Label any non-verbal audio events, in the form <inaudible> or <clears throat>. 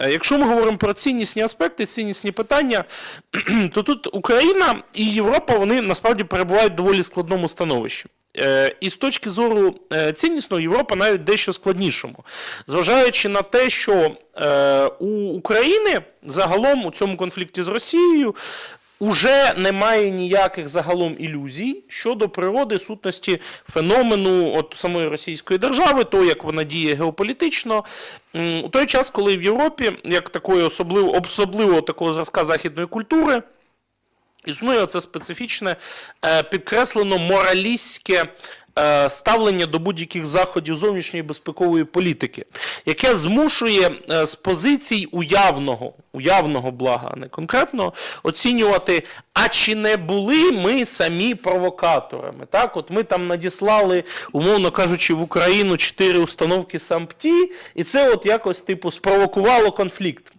Е, Якщо ми говоримо про ціннісні аспекти, ціннісні питання, <clears throat> то тут Україна і Європа вони насправді перебувають в доволі складному становищі. Е, І з точки зору е, ціннісного, Європа навіть дещо складнішому, зважаючи на те, що у України загалом у цьому конфлікті з Росією уже немає ніяких загалом ілюзій щодо природи сутності феномену от самої російської держави, то як вона діє геополітично. У той час, коли в Європі, як такої особливо, особливо такого зразка західної культури, Існує це специфічне, е, підкреслено моралістське ставлення до будь-яких заходів зовнішньої безпекової політики, яке змушує е, з позицій уявного, уявного блага, а не конкретно, оцінювати, а чи не були ми самі провокаторами. Так, от ми там надіслали, умовно кажучи, в Україну чотири установки САМПТІ, і це от якось типу спровокувало конфлікт.